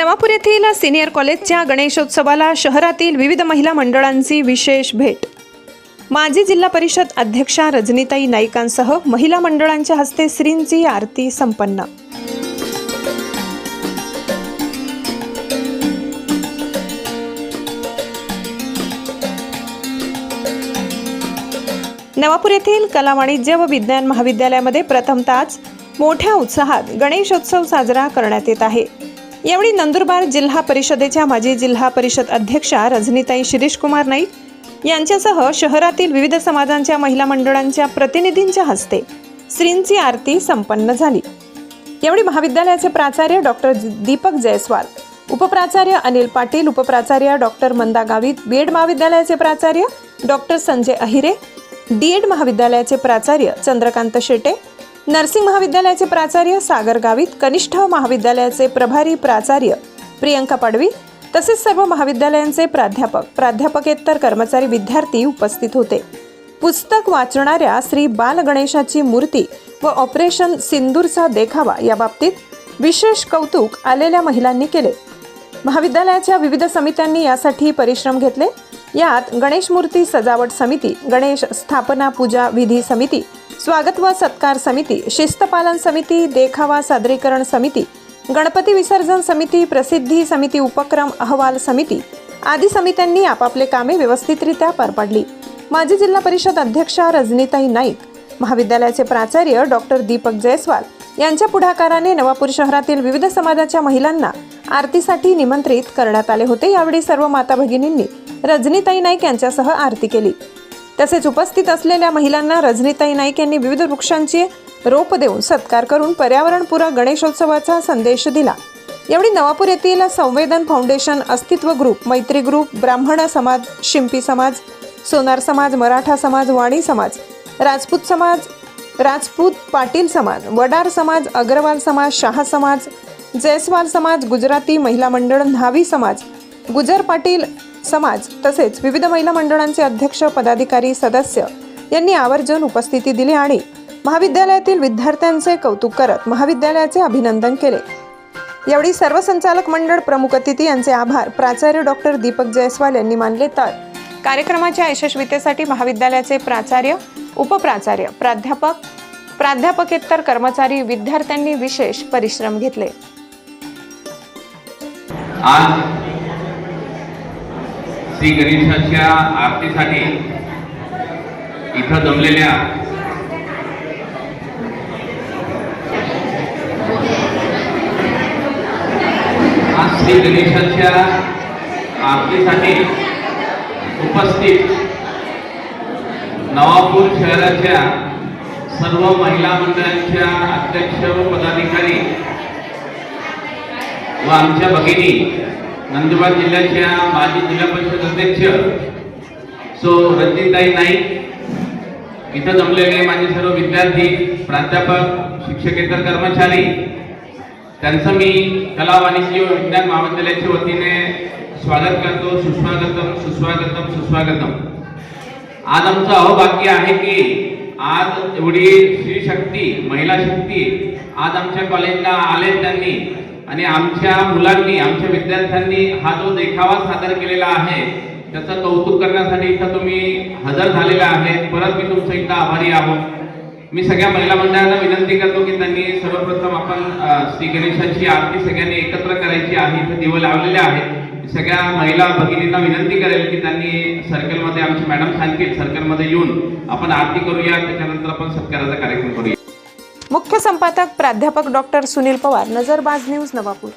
नवापूर येथील सिनियर कॉलेजच्या गणेशोत्सवाला शहरातील विविध महिला मंडळांची विशेष भेट. माजी जिल्हा परिषद अध्यक्षा रजनीताई नाईकांसह महिला मंडळांच्या हस्ते श्रींची आरती संपन्न. नवापूर येथील कला वाणिज्य व विज्ञान महाविद्यालयामध्ये प्रथमताच मोठ्या उत्साहात गणेशोत्सव साजरा करण्यात येत आहे. यावेळी नंदुरबार जिल्हा परिषदेच्या माजी जिल्हा परिषद अध्यक्षा रजनीताई शिरीष कुमार नाईक यांच्यासह शहरातील विविध समाजांच्या महिला मंडळांच्या प्रतिनिधींच्या हस्ते श्रींची आरती संपन्न झाली. यावेळी महाविद्यालयाचे प्राचार्य डॉक्टर दीपक जयस्वाल उपप्राचार्य अनिल पाटील उपप्राचार्य डॉक्टर मंदा गावित बीएड महाविद्यालयाचे प्राचार्य डॉक्टर संजय अहिरे डीएड महाविद्यालयाचे प्राचार्य चंद्रकांत शेटे नर्सिंग महाविद्यालयाचे प्राचार्य सागर गावित कनिष्ठ महाविद्यालयाचे प्रभारी प्राचार्य प्रियंका पाडवी तसेच सर्व महाविद्यालयांचे प्राध्यापक प्राध्यापकेतर कर्मचारी विद्यार्थी उपस्थित होते. पुस्तक वाचणाऱ्या श्री बाल गणेशाची मूर्ती व ऑपरेशन सिंदूरचा देखावा या बाबतीत विशेष कौतुक आलेल्या महिलांनी केले. महाविद्यालयाच्या विविध समित्यांनी यासाठी परिश्रम घेतले. यात गणेश मूर्ती सजावट समिती गणेश स्थापना पूजा विधी समिती स्वागत व सत्कार समिती शिस्तपालन समिती देखावा सादरीकरण समिती गणपती विसर्जन समिती प्रसिद्धी समिती उपक्रम अहवाल समिती आदी समित्यांनी आपापले कामे व्यवस्थितरित्या पार पाडली. माजी जिल्हा परिषद अध्यक्षा रजनीताई नाईक महाविद्यालयाचे प्राचार्य डॉक्टर दीपक जयस्वाल यांच्या पुढाकाराने नवापूर शहरातील विविध समाजाच्या महिलांना आरतीसाठी निमंत्रित करण्यात आले होते. यावेळी सर्व माता भगिनींनी रजनीताई नाईक यांच्यासह आरती केली. तसेच उपस्थित असलेल्या महिलांना रजनीताई नाईक यांनी विविध वृक्षांची रोप देऊन सत्कार करून पर्यावरणपूरक गणेशोत्सवाचा संदेश दिला. यावेळी नवापूर येथील संवेदन फाउंडेशन अस्तित्व ग्रुप मैत्री ग्रुप ब्राह्मण समाज शिंपी समाज सोनार समाज मराठा समाज वाणी समाज राजपूत समाज राजपूत पाटील समाज वडार समाज अग्रवाल समाज शाह समाज जयस्वाल समाज गुजराती महिला मंडळ न्हावी समाज गुजर पाटील समाज तसेच विविध महिला मंडळांचे अध्यक्ष पदाधिकारी सदस्य यांनी आवर्जून उपस्थिती दिली आणि महाविद्यालयातील विद्यार्थ्यांचे कौतुक करत महाविद्यालयाचे अभिनंदन केले. यावेळी सर्व संचालक मंडळ प्रमुख अतिथी यांचे आभार. प्राचार्य डॉक्टर दीपक जयस्वाल यांनी मानले तर कार्यक्रमाच्या यशस्वीतेसाठी महाविद्यालयाचे प्राचार्य उपप्राचार्य प्राध्यापक प्राध्यापकेतर कर्मचारी विद्यार्थ्यांनी विशेष परिश्रम घेतले. आज श्री गणेशाच्या आरतीसाठी इथं जमलेल्या आज श्री गणेशाच्या आरतीसाठी उपस्थित नवापूर शहराच्या सर्व महिला मंडळांच्या अध्यक्ष व पदाधिकारी व आमच्या भगिनी नंदुरबार जिल्ह्याच्या माजी जिल्हा परिषद अध्यक्ष सो रंजिताई नाईक. इथं जमलेले माझे सर्व विद्यार्थी प्राध्यापक शिक्षकेतर कर्मचारी त्यांचं मी कला वाणिज्य विज्ञान महाविद्यालयाच्या वतीने स्वागत करतो सुस्वागतम सुस्वागतम सुस्वागतम. आज आमचं अहोभाग्य आहे की आज एवढी स्त्री शक्ती महिला शक्ती आज आमच्या कॉलेजला आले त्यांनी. आणि आमच्या मुलांनी आमच्या विद्यार्थ्यांनी हा जो देखावा सादर केलेला आहे त्याचं कौतुक करण्यासाठी इथं तुम्ही हजर झालेला आहे. परत मी तुमचं इथं आभारी आहोत. मी सगळ्या महिला मंडळांना विनंती करतो की त्यांनी सर्वप्रथम आपण श्री गणेशाची आरती सगळ्यांनी एकत्र करायची आहे इथे दिवं लावलेले आहेत. सगळ्या महिला भगिनींना विनंती करेल की त्यांनी सर्कलमध्ये आमची मॅडम सांगतील सर्कलमध्ये येऊन आपण आरती करूया. त्याच्यानंतर आपण सत्काराचा कार्यक्रम करूया. मुख्य संपादक प्राध्यापक डॉक्टर सुनील पवार नजरबाज न्यूज नवापूर.